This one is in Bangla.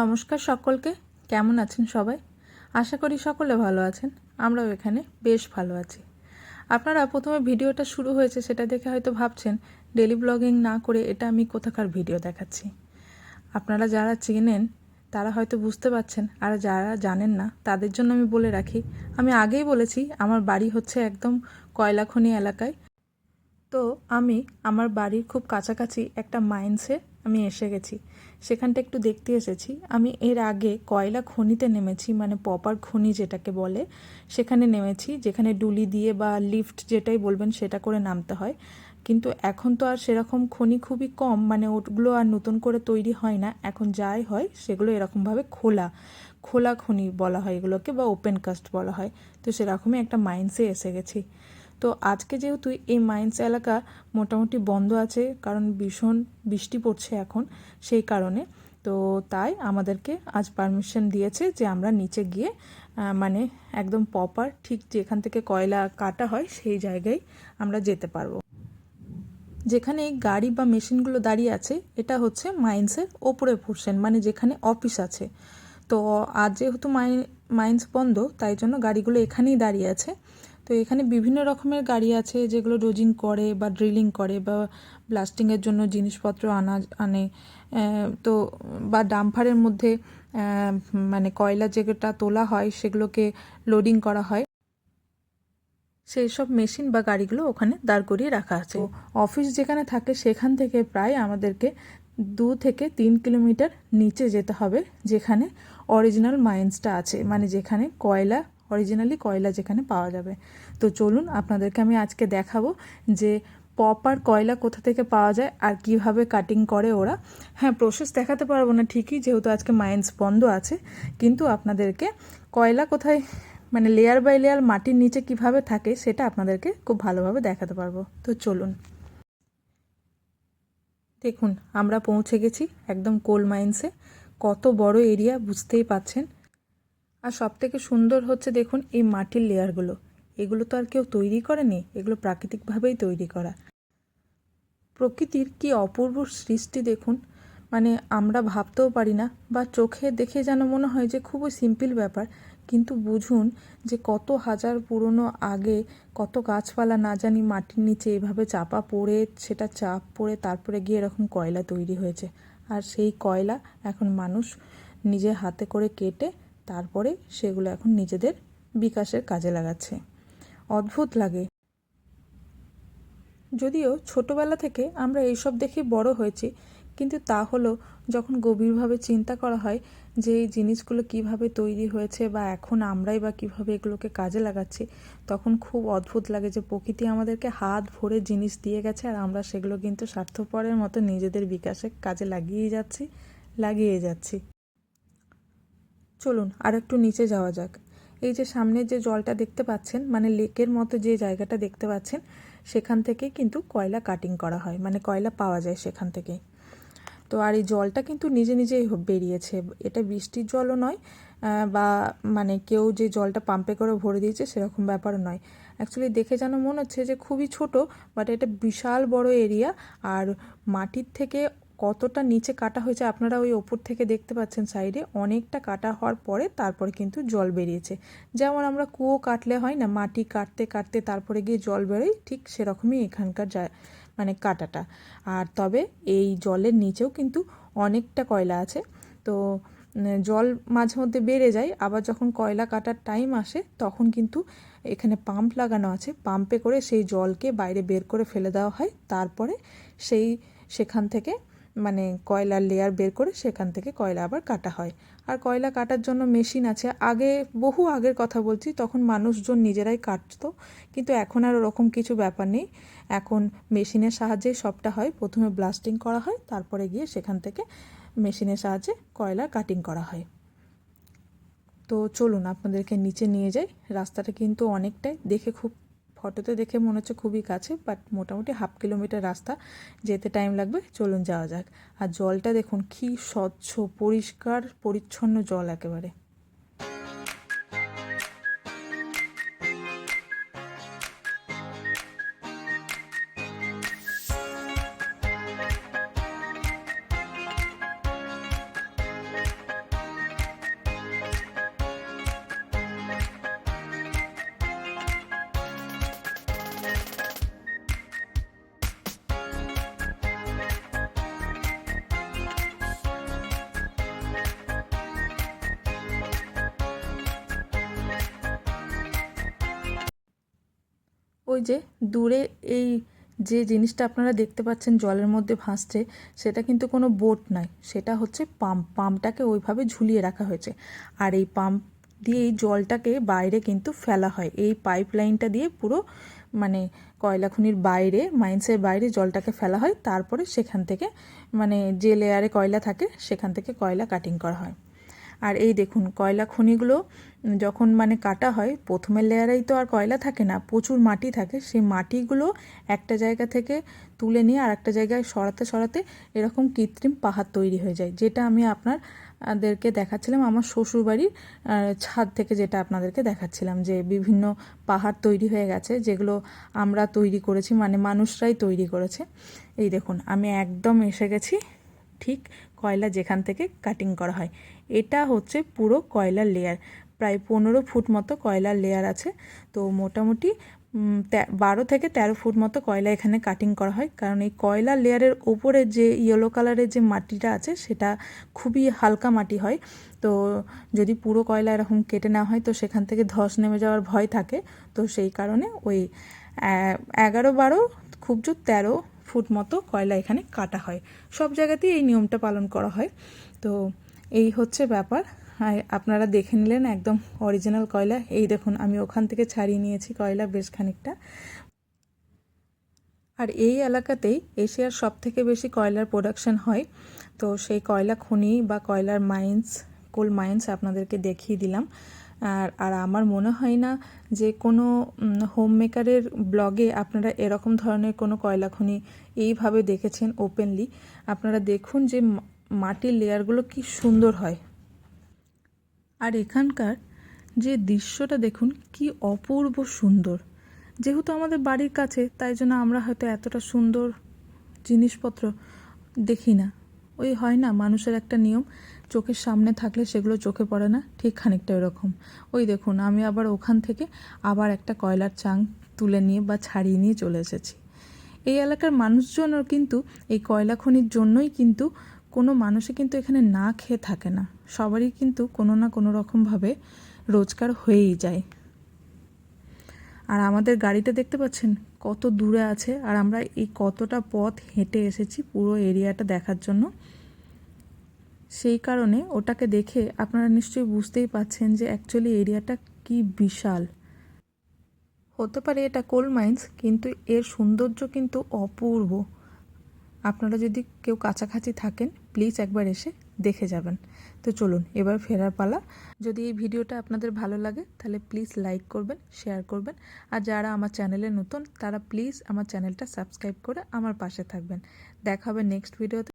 নমস্কার সকলকে। কেমন আছেন সবাই? আশা করি সকলে ভালো আছেন। আমরাও এখানে বেশ ভালো আছি। আপনারা প্রথমে ভিডিওটা শুরু হয়েছে সেটা দেখে হয়তো ভাবছেন, ডেলি ব্লগিং না করে এটা আমি কোথাকার ভিডিও দেখাচ্ছি? আপনারা যারা চেনেন, তারা হয়তো বুঝতে পারছেন, আর যারা জানেন না, তাদের জন্য আমি বলে রাখি, আমি আগেই বলেছি, আমার বাড়ি হচ্ছে একদম কয়লাখনি এলাকায়। তো আমি, আমার বাড়ির খুব কাছাকাছি একটা মাইন্সে আমি এসে গেছি। সেখানটা একটু দেখতে এসেছি। আমি এর আগে কয়লা খনিতে নেমেছি মানে পপার খনি যেটাকে বলে, সেখানে নেমেছি, যেখানে ডুলি দিয়ে বা লিফট যেটাই বলবেন সেটা করে নামতে হয়। কিন্তু এখন তো আর সেরকম খনি খুবই কম মানে ওগুলো আর নতুন করে তৈরি হয় না। এখন যাই হয়, সেগুলো এরকমভাবে খোলা। খোলা খনি বলা হয় এগুলোকে, বা ওপেন কাস্ট বলা হয়। তো সেরকমই একটা মাইন্সে এসে গেছি। তো আজকে যেহেতু এই মাইন্স এলাকা মোটামুটি বন্ধ আছে, কারণ ভীষণ বৃষ্টি পড়ছে এখন সেই কারণে, তো তাই আমাদেরকে আজ পারমিশন দিয়েছে যে আমরা নিচে গিয়ে মানে একদম প্রপার ঠিক যেখান থেকে কয়লা কাটা হয় সেই জায়গায় আমরা যেতে পারব। যেখানে গাড়ি বা মেশিনগুলো দাঁড়িয়ে আছে, এটা হচ্ছে মাইন্সের ওপরে পোর্শন মানে যেখানে অফিস আছে। তো আজ যেহেতু মাই, মাইন্স বন্ধ, তাই জন্য গাড়িগুলো এখানেই দাঁড়িয়ে আছে। তো এখানে বিভিন্ন রকমের গাড়ি আছে যেগুলো ডোজিং করে বা ড্রিলিং করে বা ব্লাস্টিংয়ের জন্য জিনিসপত্র আনা, আনে। তো বা ডাম্পারের মধ্যে মানে কয়লা যেটা তোলা হয় সেগুলোকে লোডিং করা হয়। সেই সব মেশিন বা গাড়িগুলো ওখানে দাঁড় করিয়ে রাখা আছে। অফিস যেখানে থাকে সেখান থেকে প্রায় আমাদেরকে দু থেকে তিন কিলোমিটার নিচে যেতে হবে, যেখানে অরিজিনাল মাইন্সটা আছে। মানে যেখানে কয়লা অরিজিনালি কয়লা যেখানে পাওয়া যাবে। তো চলুন আপনাদেরকে আমি আজকে দেখাবো যে পপার কয়লা কোথা থেকে পাওয়া যায় আর কীভাবে কাটিং করে ওরা। হ্যাঁ প্রসেস দেখাতে পারব না ঠিকই, যেহেতু আজকে মাইন্স বন্ধ আছে। কিন্তু আপনাদেরকে কয়লা কোথায় মানে লেয়ার বাই লেয়ার মাটির নিচে কীভাবে থাকে সেটা আপনাদেরকে খুব ভালোভাবে দেখাতে পারব। তো চলুন। দেখুন, আমরা পৌঁছে গেছি একদম কোল মাইন্সে কত বড় এরিয়া বুঝতেই পাচ্ছেন। আর সব থেকে সুন্দর হচ্ছে দেখুন এই মাটির লেয়ারগুলো এগুলো তো আর কেউ তৈরি করেনি, এগুলো প্রাকৃতিকভাবেই তৈরি করা। প্রকৃতির কি অপূর্ব সৃষ্টি দেখুন মানে আমরা ভাবতেও পারি না বা চোখে দেখে যেন মনে হয় যে খুবই সিম্পল ব্যাপার, কিন্তু বুঝুন যে কত হাজার পুরনো আগে কত গাছপালা না জানি মাটির নিচে এভাবে চাপা পড়ে, সেটা চাপ পড়ে তারপরে গিয়ে এরকম কয়লা তৈরি হয়েছে। আর সেই কয়লা এখন মানুষ নিজে হাতে করে কেটে তারপরে সেগুলো এখন নিজেদের বিকাশের কাজে লাগাচ্ছে। অদ্ভুত লাগে। যদিও ছোটবেলা থেকে আমরা এইসব দেখে বড় হয়েছি, কিন্তু তা হলো যখন গভীরভাবে চিন্তা করা হয় যে এই জিনিসগুলো কীভাবে তৈরি হয়েছে বা এখন আমরাই বা কীভাবে এগুলোকে কাজে লাগাচ্ছি, তখন খুব অদ্ভুত লাগে যে প্রকৃতি আমাদেরকে হাত ভরে জিনিস দিয়ে গেছে আর আমরা সেগুলো কিন্তু স্বার্থপরের মতো নিজেদের বিকাশে কাজে লাগিয়ে যাচ্ছি লাগিয়ে যাচ্ছি। চলুন আর একটু নিচে যাওয়া যাক। এই যে সামনে যে জলটা দেখতে পাচ্ছেন মানে লেকের মতো যে জায়গাটা দেখতে পাচ্ছেন, সেখান থেকে কিন্তু কয়লা কাটিং করা হয় মানে কয়লা পাওয়া যায় সেখান থেকে। তো আর এই জলটা কিন্তু নিজে নিজেই বেরিয়েছে। এটা বৃষ্টির জলও নয় বা মানে কেউ যে জলটা পাম্পে করে ভরে দিয়েছে সেরকম ব্যাপারও নয়। অ্যাকচুয়ালি দেখে যেন মনে হচ্ছে যে খুবই ছোট বাট এটা বিশাল বড় এরিয়া আর মাটির থেকে কতটা নিচে কাটা হয়েছে আপনারা ওই ওপর থেকে দেখতে পাচ্ছেন সাইডে অনেকটা কাটা হওয়ার পরে তারপরে কিন্তু জল বেরিয়েছে। যেমন আমরা কুয়ো কাটলে হয় না, মাটি কাটতে কাটতে তারপরে গিয়ে জল বেরোয়, ঠিক সেরকমই এখানকার যায় মানে কাটাটা। আর তবে এই জলের নিচেও কিন্তু অনেকটা কয়লা আছে। তো জল মাঝে মধ্যে বেড়ে যায়, আবার যখন কয়লা কাটার টাইম আসে, তখন কিন্তু এখানে পাম্প লাগানো আছে। পাম্পে করে সেই জলকে বাইরে বের করে ফেলে দেওয়া হয়। তারপরে সেই, সেখান থেকে মানে কয়লার লেয়ার বের করে সেখান থেকে কয়লা আবার কাটা হয়। আর কয়লা কাটার জন্য মেশিন আছে। আগে, বহু আগের কথা বলছি, তখন মানুষজন নিজেরাই কাটতো, কিন্তু এখন আর ওরকম কিছু ব্যাপার নেই। এখন মেশিনের সাহায্যেই সবটা হয়। প্রথমে ব্লাস্টিং করা হয়, তারপরে গিয়ে সেখান থেকে মেশিনের সাহায্যে কয়লা কাটিং করা হয়। তো চলুন, আপনাদেরকে নিচে নিয়ে যাই। রাস্তাটা কিন্তু অনেকটাই, দেখে খুব ফটোতে দেখে মনে হচ্ছে খুবই কাছে বাট মোটামুটি হাফ কিলোমিটার রাস্তা, যেতে টাইম লাগবে, চলুন যাওয়া যাক। আর জলটা দেখুন, কী স্বচ্ছ, পরিষ্কার, পরিচ্ছন্ন জল একেবারে। ওই যে দূরে এই যে জিনিসটা আপনারা দেখতে পাচ্ছেন জলের মধ্যে ভাসছে, সেটা কিন্তু কোনো বোট নয়। সেটা হচ্ছে পাম্প। পাম্পটাকে ওইভাবে ঝুলিয়ে রাখা হয়েছে। আর এই পাম্প দিয়ে এই জলটাকে বাইরে কিন্তু ফেলা হয়। এই পাইপ লাইনটা দিয়ে পুরো মানে কয়লা খনির বাইরে মাইন্সের বাইরে জলটাকে ফেলা হয়। তারপরে সেখান থেকে মানে যে লেয়ারে কয়লা থাকে, সেখান থেকে কয়লা কাটিং করা হয়। আর এই দেখুন, কয়লা খনিগুলো যখন মানে কাটা হয়, প্রথমের লেয়ারেই তো আর কয়লা থাকে না, প্রচুর মাটি থাকে। সেই মাটিগুলো একটা জায়গা থেকে তুলে নিয়ে আর একটা জায়গায় সরাতে সরাতে এরকম কৃত্রিম পাহাড় তৈরি হয়ে যায়, যেটা আমি আপনার আপনাদেরকে দেখাচ্ছিলাম আমার শ্বশুরবাড়ির ছাদ থেকে যেটা আপনাদেরকে দেখাচ্ছিলাম, যে বিভিন্ন পাহাড় তৈরি হয়ে গেছে, যেগুলো আমরা তৈরি করেছি মানে মানুষরাই তৈরি করেছে। এই দেখুন, আমি একদম এসে গেছি। ঠিক কয়লা যেখান থেকে কাটিং করা হয়। এটা হচ্ছে পুরো কয়লার লেয়ার প্রায় পনেরো ফুট মতো কয়লার লেয়ার আছে। তো মোটামুটি বারো থেকে তেরো ফুট মতো কয়লা এখানে কাটিং করা হয়। কারণ এই কয়লার লেয়ারের ওপরে যে ইয়েলো কালারের যে মাটিটা আছে, সেটা খুবই হালকা মাটি হয়। তো যদি পুরো কয়লা এরকম কেটে নেওয়া হয়, তো সেখান থেকে ধস নেমে যাওয়ার ভয় থাকে। তো সেই কারণে ওই এগারো বারো, খুব জোর তেরো ফুট মতো কয়লা এখানে কাটা হয়। সব জায়গাতেই এই নিয়মটা পালন করা হয়। তো এই হচ্ছে ব্যাপার। আপনারা দেখে নিলেন একদম অরিজিনাল কয়লা। এই দেখুন, আমি ওখান থেকে ছাড়িয়ে নিয়েছি কয়লা বেশ খানিকটা। আর এই এলাকাতেই এশিয়ার সব থেকে বেশি কয়লার প্রোডাকশন হয়। তো সেই কয়লা খনি বা কয়লার মাইন্স কোল মাইন্স আপনাদেরকে দেখিয়ে দিলাম। আর আর আমার মনে হয় না যে কোনো হোম মেকারের ব্লগে আপনারা এরকম ধরনের কোনো কয়লা খনি এইভাবে দেখেছেন ওপেনলি আপনারা দেখুন যে মাটির লেয়ারগুলো কি সুন্দর হয়। আর এখানকার যে দৃশ্যটা দেখুন, কি অপূর্ব সুন্দর। যেহেতু আমাদের বাড়ির কাছে, তাই জন্য আমরা হয়তো এতটা সুন্দর জিনিসপত্র দেখি না। ওই হয় না, মানুষের একটা নিয়ম চোখের সামনে থাকলে সেগুলো চোখে পড়ে না, ঠিক খানিকটা এরকম। ওই দেখুন, আমি আবার ওখান থেকে আবার একটা কয়লার চাং তুলে নিয়ে বা ছাড়িয়ে নিয়ে চলে এসেছি। এই এলাকার মানুষজনও কিন্তু, এই কয়লা খনির জন্যই কিন্তু কোনো মানুষে কিন্তু এখানে না খেয়ে থাকে না। সবারই কিন্তু কোনো না কোনো রকমভাবে রোজগার হয়েই যায়। আর আমাদের গাড়িটা দেখতে পাচ্ছেন কত দূরে আছে, আর আমরা এই কতটা পথ হেঁটে এসেছি পুরো এরিয়াটা দেখার জন্য। সেই কারণে ওটাকে দেখে আপনারা নিশ্চয়ই বুঝতেই পাচ্ছেন যে অ্যাকচুয়ালি এরিয়াটা কি বিশাল। হতে পারে এটা কোল মাইন্স কিন্তু এর সৌন্দর্য কিন্তু অপূর্ব। আপনারা যদি কেউ কাছাকাছি থাকেন প্লিজ একবার এসে দেখে যাবেন। তো চলুন, এবার ফেরার পালা। যদি এই ভিডিওটা আপনাদের ভালো লাগে, তাহলে প্লিজ লাইক করবেন শেয়ার করবেন। আর যারা আমার চ্যানেলে নতুন, তারা প্লিজ আমার চ্যানেলটা সাবস্ক্রাইব করে আমার পাশে থাকবেন। দেখা হবে নেক্সট ভিডিওতে